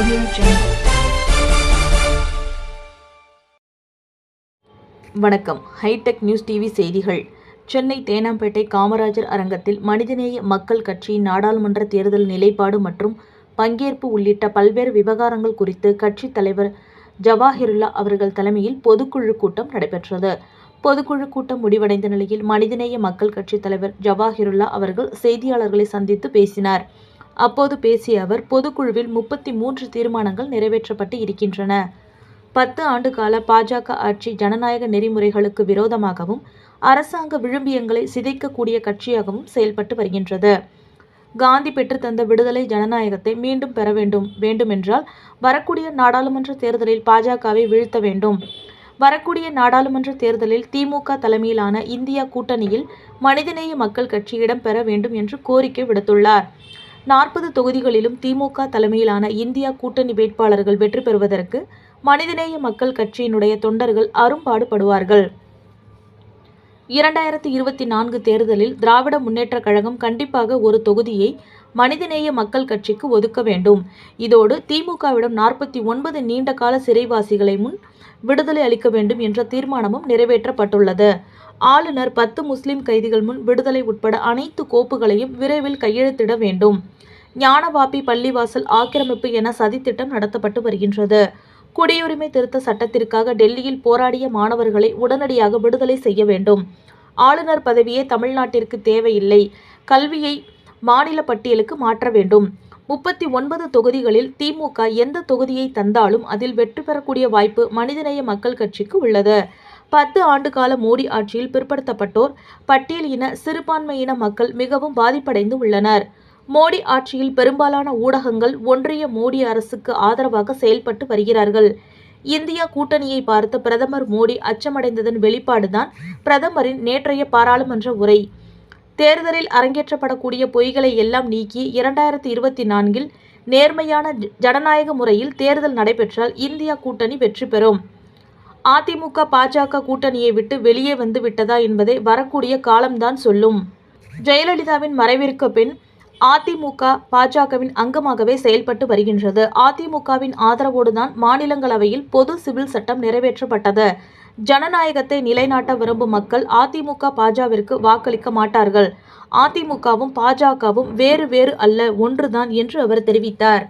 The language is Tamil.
Audio Jungle. வணக்கம். ஹைடெக் நியூஸ் டிவி செய்திகள். சென்னை தேனாம்பேட்டை காமராஜர் அரங்கத்தில் மனிதநேய மக்கள் கட்சியின் நாடாளுமன்ற தேர்தல் நிலைப்பாடு மற்றும் பங்கேற்பு உள்ளிட்ட பல்வேறு விவகாரங்கள் குறித்து கட்சித் தலைவர் ஜவாஹிருல்லா அவர்கள் தலைமையில் பொதுக்குழு கூட்டம் நடைபெற்றது. பொதுக்குழு கூட்டம் முடிவடைந்த நிலையில் மனிதநேய மக்கள் கட்சித் தலைவர் ஜவாஹிருல்லா அவர்கள் செய்தியாளர்களை சந்தித்து பேசினார். அப்போது பேசிய அவர் பொதுக்குழுவில் முப்பத்தி மூன்று தீர்மானங்கள் நிறைவேற்றப்பட்டு இருக்கின்றன. பத்து ஆண்டு கால பாஜக ஆட்சி ஜனநாயக நெறிமுறைகளுக்கு விரோதமாகவும் அரசாங்க விழும்பியங்களை சிதைக்கக்கூடிய கட்சியாகவும் செயல்பட்டு வருகின்றது. காந்தி பெற்றுத்தந்த விடுதலை ஜனநாயகத்தை மீண்டும் பெற வேண்டும் வேண்டுமென்றால் வரக்கூடிய நாடாளுமன்ற தேர்தலில் பாஜகவை வீழ்த்த வேண்டும். வரக்கூடிய நாடாளுமன்ற தேர்தலில் திமுக தலைமையிலான இந்தியா கூட்டணியில் மனிதநேய மக்கள் கட்சி இடம்பெற வேண்டும் என்று கோரிக்கை விடுத்துள்ளார். நாற்பது தொகுதிகளிலும் திமுக தலைமையிலான இந்தியா கூட்டணி வேட்பாளர்கள் வெற்றி பெறுவதற்கு மனிதநேய மக்கள் கட்சியினுடைய தொண்டர்கள் அரும்பாடுபடுவார்கள். இரண்டாயிரத்தி இருபத்தி நான்கு தேர்தலில் திராவிட முன்னேற்றக் கழகம் கண்டிப்பாக ஒரு தொகுதியை மனிதநேய மக்கள் கட்சிக்கு ஒதுக்க வேண்டும். இதோடு திமுகவிடம் நாற்பத்தி ஒன்பது நீண்ட கால சிறைவாசிகளை முன் விடுதலை அளிக்க வேண்டும் என்ற தீர்மானமும் நிறைவேற்றப்பட்டுள்ளது. ஆளுநர் பத்து முஸ்லிம் கைதிகள் முன் விடுதலை உட்பட அனைத்து கோப்புகளையும் விரைவில் கையெழுத்திட வேண்டும். ஞானவாபி பள்ளிவாசல் ஆக்கிரமிப்பு என சதித்திட்டம் நடத்தப்பட்டு வருகின்றது. குடியுரிமை திருத்த சட்டத்திற்காக டெல்லியில் போராடிய மாணவர்களை உடனடியாக விடுதலை செய்ய வேண்டும். ஆளுநர் பதவியே தமிழ்நாட்டிற்கு தேவையில்லை. கல்வியை மாநில பட்டியலுக்கு மாற்ற வேண்டும். முப்பத்தி ஒன்பது தொகுதிகளில் திமுக எந்த தொகுதியை தந்தாலும் அதில் வெற்றி பெறக்கூடிய வாய்ப்பு மனிதநேய மக்கள் கட்சிக்கு உள்ளது. பத்து ஆண்டு கால மோடி ஆட்சியில் பிற்படுத்தப்பட்டோர் பட்டியல் இன சிறுபான்மையின மக்கள் மிகவும் பாதிப்படைந்து உள்ளனர். மோடி ஆட்சியில் பெரும்பாலான ஊடகங்கள் ஒன்றிய மோடி அரசுக்கு ஆதரவாக செயல்பட்டு வருகிறார்கள். இந்தியா கூட்டணியை பார்த்து பிரதமர் மோடி அச்சமடைந்ததன் வெளிப்பாடுதான் பிரதமரின் நேற்றைய பாராளுமன்ற உரை. தேர்தலில் அரங்கேற்றப்படக்கூடிய பொய்களை எல்லாம் நீக்கி இரண்டாயிரத்தி இருபத்தி நான்கில் நேர்மையான ஜனநாயக முறையில் தேர்தல் நடைபெற்றால் இந்தியா கூட்டணி வெற்றி பெறும். அதிமுக பாஜக கூட்டணியை விட்டு வெளியே வந்து விட்டதா என்பதை வரக்கூடிய காலம்தான் சொல்லும். ஜெயலலிதாவின் மறைவிற்கு பின் அதிமுக பாஜகவின் அங்கமாகவே செயல்பட்டு வருகின்றது. அதிமுகவின் ஆதரவோடுதான் மாநிலங்களவையில் பொது சிவில் சட்டம் நிறைவேற்றப்பட்டது. ஜனநாயகத்தை நிலைநாட்ட விரும்பும் மக்கள் அதிமுக பாஜகவிற்கு வாக்களிக்க மாட்டார்கள். அதிமுகவும் பாஜகவும் வேறு வேறு அல்ல ஒன்றுதான் என்று அவர் தெரிவித்தார்.